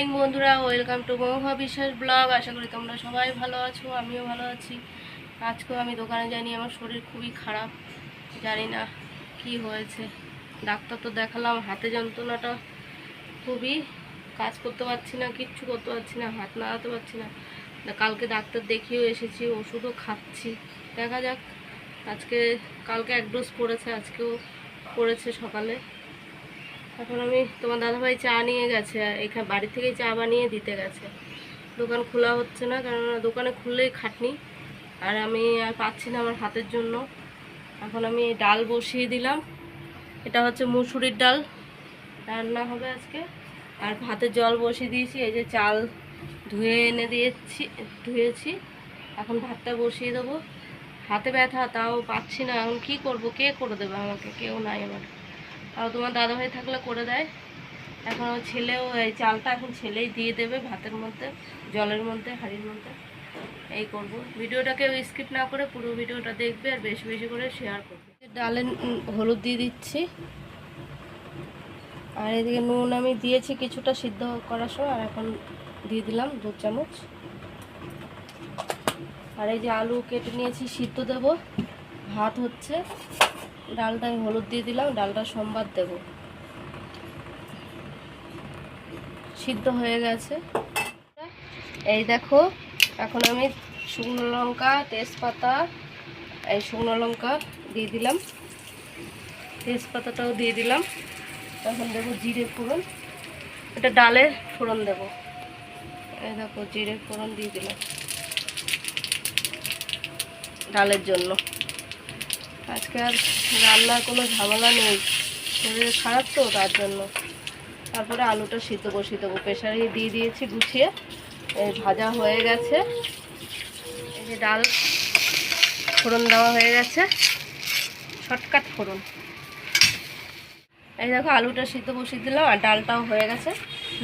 Morning বন্ধুরা, welcome to মহা বিশ্বাস ব্লগ। আশা করি তোমরা সবাই ভালো আছো, আমিও ভালো আছি। আজকেও আমি দোকানে জানি আমার শরীর খুবই খারাপ, জানি না কি হয়েছে। ডাক্তার তো দেখালাম, হাতে যন্ত্রণাটা খুবই, কাজ করতে পারছি না, কিচ্ছু করতে পারছি না, হাত নাড়াতে পারছি না। কালকে ডাক্তার দেখিয়েও এসেছি, ওষুধও খাচ্ছি। দেখা যাক, আজকে, কালকে এক ডোজ পড়েছে, আজকেও পড়েছে সকালে। এখন আমি তোমার দাদাভাই চা নিয়ে গেছে এখানে বাড়ি থেকেই চা বানিয়ে দিতে গেছে। দোকান খোলা হচ্ছে না, কেননা দোকানে খুললেই খাটনি, আর আমি আর পাচ্ছি না আমার হাতের জন্য। এখন আমি ডাল বসিয়ে দিলাম, এটা হচ্ছে মুসুরির ডাল রান্না হবে আজকে। আর ভাতে জল বসিয়ে দিয়েছি, এই যে চাল ধুয়ে এনে দিয়েছি, ধুয়েছি। এখন ভাতটা বসিয়ে দেবো। হাতে ব্যথা, তাও পাচ্ছি না, এখন কী করব, কে করে দেবে আমাকে? কেউ নাই আমার। তাও তোমার দাদাভাই থাকলে করে দেয়। এখন ছেলেও এই চালটা এখন ছেলেই দিয়ে দেবে ভাতের মধ্যে, জলের মধ্যে, হাঁড়ির মধ্যে। এই করব। ভিডিওটাকে স্কিপ না করে পুরো ভিডিওটা দেখবে আর বেশি বেশি করে শেয়ার করবে। ডালে হলুদ দিয়ে দিচ্ছি। আর এদিকে নুন আমি দিয়েছি কিছুটা সিদ্ধ করার সময়, আর এখন দিয়ে দিলাম দু চামচ। আর এই যে আলু কেটে নিয়েছি, সিদ্ধ দেব। ভাত হচ্ছে। ডালটা আমি হলুদ দিয়ে দিলাম ডালটা সোমবার দেব। সিদ্ধ হয়ে গেছে। এই দেখো, এখন আমি শুকনো লঙ্কা, তেজপাতা, এই শুকনো লঙ্কা দিয়ে দিলাম। তেজপাতাটাও দিয়ে দিলাম। এখন দেবো জিরে ফোড়ন। এটা ডালের ফোড়ন দেবো। এই দেখো, জিরে ফোড়ন দিয়ে দিলাম। ডালের জন্য। আজকে আর রান্নার কোনো ঝামেলা নেই। শরীর খারাপ তো তার জন্য। তারপরে আলুটা সিদ্ধ বসিয়ে প্রেশারে দিয়ে দিয়েছি গুছিয়ে। ভাজা হয়ে গেছে। এই যে ডাল ফোড়ন দেওয়া হয়ে গেছে। শর্টকাট ফোড়ন। এই দেখো, আলুটা সিদ্ধ বসিয়ে দিলাম আর ডালটাও হয়ে গেছে।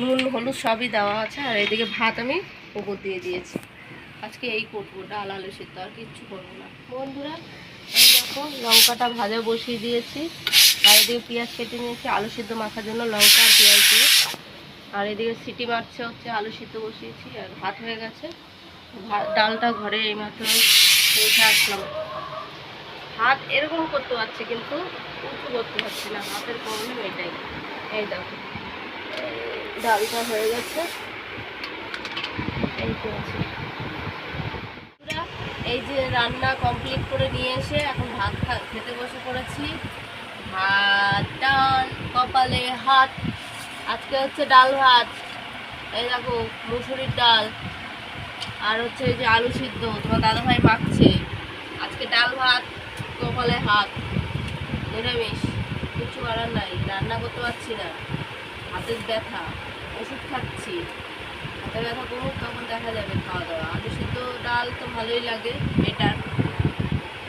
নুন, হলুদ সবই দেওয়া আছে। আর এদিকে ভাত আমি উপর দিয়ে দিয়েছি। আজকে এই করব, ডাল, আলু সিদ্ধ। আর কিচ্ছু করব না। বন্ধুরা দেখো, লঙ্কাটা ভাজা বসিয়ে দিয়েছি। আর এদিকে পেঁয়াজ কেটে নিয়েছি, আলু সিদ্ধ মাখার জন্য লঙ্কা আর পেঁয়াজ দিয়ে। আর এদিকে সিটি মারছে হচ্ছে, আলু সিদ্ধ বসিয়েছি, আর ভাত হয়ে গেছে। ডালটা ঘরে এইমাত্র রেখে আসলাম। হাত এরকম করতে পারছি, কিন্তু উঁচু করতে পারছি না হাতের প্রবলেম এটাই। এই দেখো, ডালটা হয়ে গেছে। এই এই যে রান্না কমপ্লিট করে নিয়ে এসে এখন ভাত খা- খেতে বসে পড়েছি ভাত, ডাল, কপালে হাত। আজকে হচ্ছে ডাল ভাত। এই দেখো, মুসুরির ডাল। আর হচ্ছে এই যে আলু সিদ্ধ, তোমার দাদাভাই মাখছে। আজকে ডাল ভাত, কপালে হাত। নিরামিষ, কিছু করার নাই, রান্না করতে পারছি না। হাতের ব্যথা, ওষুধ খাচ্ছি। হাতের ব্যথা কমুক, তখন দেখা যাবে খাওয়া দাওয়া। আলু সিদ্ধ, ডাল তো ভালোই লাগে বেটার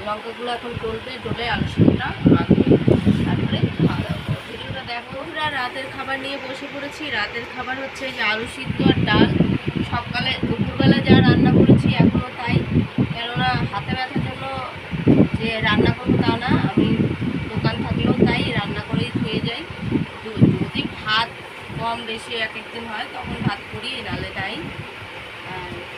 লঙ্কাগুলো এখন টলবে ডলে আলু সিদ্ধটা তারপরে খাওয়া দাওয়া করব। ভিডিওটা দেখো। বন্ধুরা, রাতের খাবার নিয়ে বসে পড়েছি। রাতের খাবার হচ্ছে যে আলু সিদ্ধ আর ডাল। সকালে দুপুরবেলা যা রান্না করেছি এখনও তাই। কেননা হাতে ব্যথার জন্য যে রান্না করব তা না। আমি দোকান থাকলেও তাই রান্না করেই ধুয়ে যাই। যদি ভাত কম বেশি এক একদিন হয় তখন ভাত করি নালে নাই আর